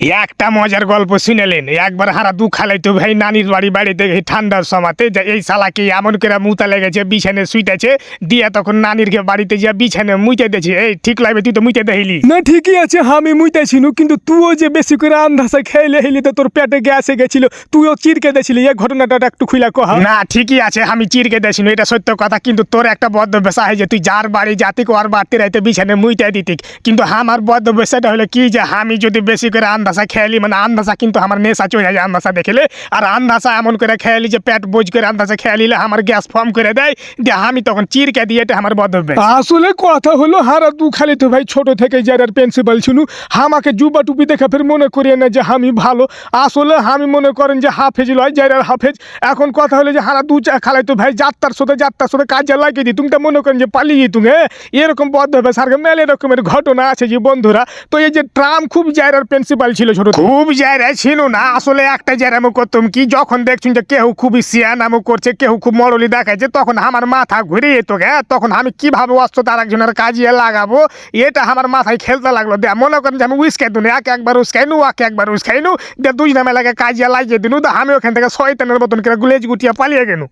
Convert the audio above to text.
একটা মজার গল্প শুনেলেন। একবার হারা দু খালাইতো ভাই নানির বাড়ি বাড়িতে এই ঠান্ডার সময়তে যে এই শালাকে এমন করে মুতা লেগেছে বিছানে শুইতেছে দিয়ে তখন নানির কে বাড়িতে যে বিছানে মুইতে দিয়েছে এই ঠিক লাগবে তুই তো মুইতে দেখিলি না ঠিকই আছে আমি মুইতেছিনু কিন্তু তুইও যে বেশি করে আন্দাজে খেলে হেলি তো তোর পেটে গ্যাসে গেছিল তুইও চিরকে দিয়েছিলি এই ঘটনাটা একটু খুইলা কহ। না ঠিকই আছে আমি চিরকে দেছি এটা সত্য কথা কিন্তু তোর একটা বদ্ধ বেসা হয় যে তুই যার বাড়ি জাতি আর বাড়তে রাইতে বিছানে মুইতে দিতি কিন্তু আমার বদ্ধ বেসাটা হলো কি যে আমি যদি বেশি করে আন্দাজা খেয়ালি মানে আন্দাজা কিন্তু আমার নেশা চলে যায় আন্দাজা দেখলে। আর আন্দাজা এমন করে খেয়ালি যে পেট বোঝ করে আন্দাজা খেয়ালিলে আমার গ্যাস ফর্ম করে দেয়, দিয়ে আমি তখন চিরকে দিয়ে এটা আমার বেশ আসলে কথা হলো, হারা দু খালি তো ভাই, ছোট থেকে যারার প্রিন্সিপাল ছিল আমাকে জুবা টুপি দেখে ফের মনে করিয়ে না যে আমি ভালো। আসলে আমি মনে করেন যে হাফেজ লয় যারার হাফেজ, এখন কথা হলো যে হারা দু চা খালাই তো ভাই, যাত্রার সাথে যাত্রার সাথে কাজে লাগিয়ে দিই, তুমি তো মনে করেন যে পালিয়ে তুমি এরকম বদ্ধ হবে সারকে মেলে এরকমের ঘটনা আছে যে বন্ধুরা। তো এই যে ট্রাম খুব জায়গার প্রিন্সিপাল ছিল ছোট। খুব জায়গায় ছিল না, আসলে একটা জায়গায় করতাম কি, যখন দেখছুন যে কেউ খুবই সিয়ানামো করছে, কেউ খুব মরলি দেখাচ্ছে তখন আমার মাথা ঘুরে যেত গে তখন আমি কীভাবে অস্ত্র তার একজনের কাজিয়ে লাগাবো, এটা আমার মাথায় খেলতে লাগল। দে, মনে করেন যে আমি উস্কাই দিনু, এক একবার উস্কাই নু এক একবার উস্কাই নু দিয়ে দুই নামে লাগে কাজিয়ে লাগিয়ে দিনু তো আমি ওখান থেকে শয়তানের মতন করে গুলেজ গুটিয়ে পালিয়ে গেলু